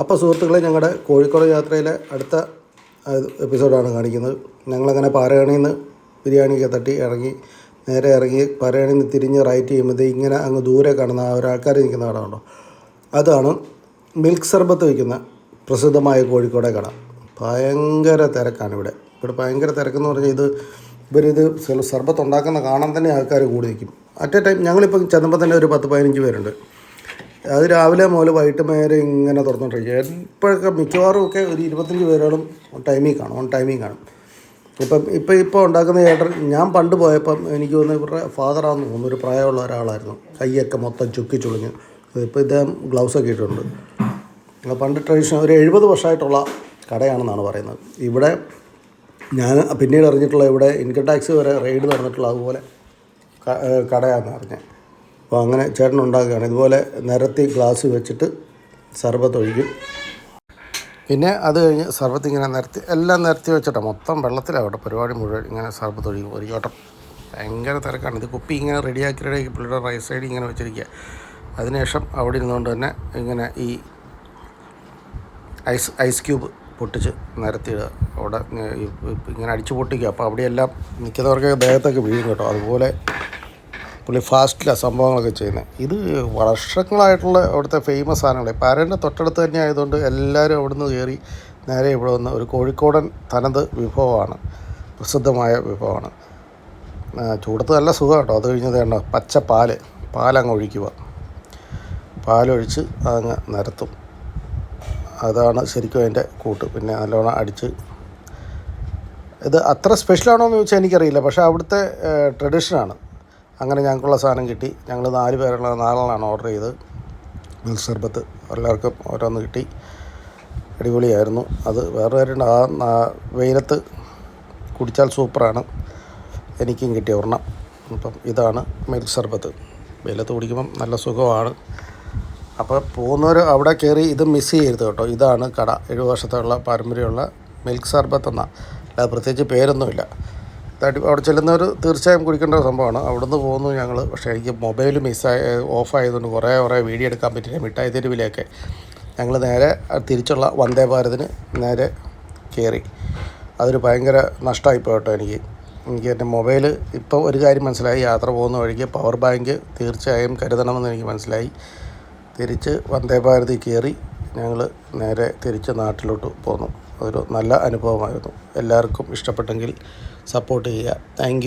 അപ്പോൾ സുഹൃത്തുക്കളെ ഞങ്ങളുടെ കോഴിക്കോട് യാത്രയിലെ അടുത്ത എപ്പിസോഡാണ് കാണിക്കുന്നത്. ഞങ്ങളങ്ങനെ പാറയണിയിൽ നിന്ന് ബിരിയാണിയൊക്കെ തട്ടി ഇറങ്ങി നേരെ ഇറങ്ങി പാരഗണിയിൽ നിന്ന് തിരിഞ്ഞ് റൈറ്റ് ചെയ്യുമ്പോൾ ഇങ്ങനെ അങ്ങ് ദൂരെ കാണുന്ന ആ ഒരാൾക്കാർ നിൽക്കുന്ന കട ഉണ്ടോ അതാണ് മിൽക്ക് സർബത്ത് വയ്ക്കുന്ന പ്രസിദ്ധമായ കോഴിക്കോടെ കട. ഭയങ്കര തിരക്കാണ് ഇവിടെ. ഇവിടെ ഭയങ്കര തിരക്കെന്ന് പറഞ്ഞാൽ ഇത് ഇവരിത് സർബത്ത് ഉണ്ടാക്കുന്ന കാണാൻ തന്നെ ആൾക്കാർ കൂടി നിൽക്കും. അറ്റ് എ ടൈം ഞങ്ങളിപ്പോൾ ചെന്നപ്പോൾ തന്നെ ഒരു പത്ത് പതിനഞ്ച് പേരുണ്ട്. അത് രാവിലെ മുതൽ വൈകിട്ട് നേരെ ഇങ്ങനെ തുറന്നുകൊണ്ടിരിക്കും. ഇപ്പോഴൊക്കെ മിക്കവാറും ഒക്കെ ഒരു ഇരുപത്തഞ്ച് പേരോളം ടൈമിൽ കാണും ഓൺ ടൈമിങ് കാണും. ഇപ്പം ഇപ്പം ഇപ്പോൾ ഉണ്ടാക്കുന്ന ഏട്ടൻ ഞാൻ പണ്ട് പോയപ്പം എനിക്ക് തോന്നുന്നു ഇവരുടെ ഫാദറാന്ന് തോന്നുന്നു ഒരു പ്രായമുള്ള ഒരാളായിരുന്നു. കൈയൊക്കെ മൊത്തം ചുക്കി ചുളിഞ്ഞ്. ഇപ്പോൾ ഇദ്ദേഹം ഗ്ലൗസൊക്കെ ഇട്ടിട്ടുണ്ട്. പണ്ട് ട്രഡീഷണൽ ഒരു എഴുപത് വർഷമായിട്ടുള്ള കടയാണെന്നാണ് പറയുന്നത്. ഇവിടെ ഞാൻ പിന്നീട് അറിഞ്ഞിട്ടുള്ള ഇവിടെ ഇൻകം ടാക്സ് വരെ റെയ്ഡ് നടന്നിട്ടുള്ള അതുപോലെ കടയാണെന്ന് അറിഞ്ഞത് അപ്പോൾ അങ്ങനെ ചേട്ടൻ ഉണ്ടാക്കുകയാണ്. ഇതുപോലെ നിരത്തി ഗ്ലാസ് വെച്ചിട്ട് സർബത്ത് ഒഴിക്കും. പിന്നെ അത് കഴിഞ്ഞ് സർബത്ത് ഇങ്ങനെ നിരത്തി എല്ലാം നിരത്തി വെച്ചിട്ടാണ് മൊത്തം വെള്ളത്തിലാവട്ടെ പരിപാടി മുഴുവൻ ഇങ്ങനെ സർബത്ത് ഒഴിക്കും ഒരു ചോട്ടം ഭയങ്കര തിരക്കാണ്. ഇത് കുപ്പി ഇങ്ങനെ റെഡിയാക്കി റെഡിയാക്കി പുള്ളിയുടെ റൈറ്റ് സൈഡ് ഇങ്ങനെ വെച്ചിരിക്കുക അതിനുശേഷം അവിടെ ഇരുന്നുകൊണ്ട് തന്നെ ഇങ്ങനെ ഈ ഐസ് ഐസ് ക്യൂബ് പൊട്ടിച്ച് നിരത്തിയിടുക അവിടെ ഇങ്ങനെ അടിച്ച് പൊട്ടിക്കുക. അപ്പോൾ അവിടെയെല്ലാം മിക്കതവർക്ക് ദേഹത്തൊക്കെ വീഴും കേട്ടോ. അതുപോലെ പുള്ളി ഫാസ്റ്റിലാണ് സംഭവങ്ങളൊക്കെ ചെയ്യുന്നത് ഇത് വർഷങ്ങളായിട്ടുള്ള അവിടുത്തെ ഫേമസ് സാധനങ്ങൾ പാരന്റെ തൊട്ടടുത്ത് തന്നെ ആയതുകൊണ്ട് എല്ലാവരും അവിടുന്ന് കയറി നേരെ ഇവിടെ വന്ന് ഒരു കോഴിക്കോടൻ തനത് വിഭവമാണ്. പ്രസിദ്ധമായ വിഭവമാണ്. ചൂടത്ത് നല്ല സുഖം കേട്ടോ. അത് കഴിഞ്ഞത് വേണ്ട പച്ച പാൽ. പാലങ്ങ് ഒഴിക്കുക. പാലൊഴിച്ച് അതങ്ങ് നിരത്തും. അതാണ് ശരിക്കും അതിന്റെ കൂട്ട്. പിന്നെ നല്ലോണം അടിച്ച്. ഇത് അത്ര സ്പെഷ്യലാണോ എന്ന് ചോദിച്ചാൽ എനിക്കറിയില്ല. പക്ഷേ അവിടുത്തെ ട്രഡീഷനാണ് അങ്ങനെ ഞങ്ങൾക്കുള്ള സാധനം കിട്ടി. ഞങ്ങൾ നാല് പേരുള്ള നാലെണ്ണമാണ് ഓർഡർ ചെയ്തത്. മിൽക്ക് സർബത്ത് എല്ലാവർക്കും ഓരോന്ന് കിട്ടി. അടിപൊളിയായിരുന്നു. അത് വേറെ വേറെ ആ വെയിലത്ത് കുടിച്ചാൽ സൂപ്പറാണ്. എനിക്കും കിട്ടിയ ഒരെണ്ണം. അപ്പം ഇതാണ് മിൽക്ക് സർബത്ത് വെയിലത്ത് കുടിക്കുമ്പം നല്ല സുഖമാണ്. അപ്പോൾ പോകുന്നവർ അവിടെ കയറി ഇത് മിസ് ചെയ്യരുത് കേട്ടോ. ഇതാണ് കട. ഏഴ് വർഷത്തുള്ള പാരമ്പര്യമുള്ള മിൽക്ക് സർബത്ത് എന്ന അല്ലാതെ പ്രത്യേകിച്ച് പേരൊന്നുമില്ല. ഇതായിട്ട് അവിടെ ചെല്ലുന്നവർ തീർച്ചയായും കുടിക്കേണ്ട ഒരു സംഭവമാണ്. അവിടുന്ന് പോകുന്നു ഞങ്ങൾ പക്ഷേ എനിക്ക് മൊബൈൽ മിസ്സായ ഓഫായതുകൊണ്ട് കുറേ കുറേ വീഡിയോ എടുക്കാൻ പറ്റില്ല. മിഠായി തെരുവിലൊക്കെ ഞങ്ങൾ നേരെ തിരിച്ചുള്ള വന്ദേ ഭാരതിന് നേരെ കയറി അതൊരു ഭയങ്കര നഷ്ടമായി കേട്ടോ എനിക്ക്. എനിക്ക് എന്റെ മൊബൈൽ ഇപ്പോൾ ഒരു കാര്യം മനസ്സിലായി. യാത്ര പോകുന്ന വഴിക്ക് പവർ ബാങ്ക് തീർച്ചയായും കരുതണമെന്ന് എനിക്ക് മനസ്സിലായി. തിരിച്ച് വന്ദേ ഭാരതി കയറി ഞങ്ങൾ നേരെ തിരിച്ച് നാട്ടിലോട്ട് പോന്നു. അതൊരു നല്ല അനുഭവമായിരുന്നു. എല്ലാവർക്കും ഇഷ്ടപ്പെട്ടെങ്കിൽ സപ്പോർട്ട് ചെയ്യുക. താങ്ക്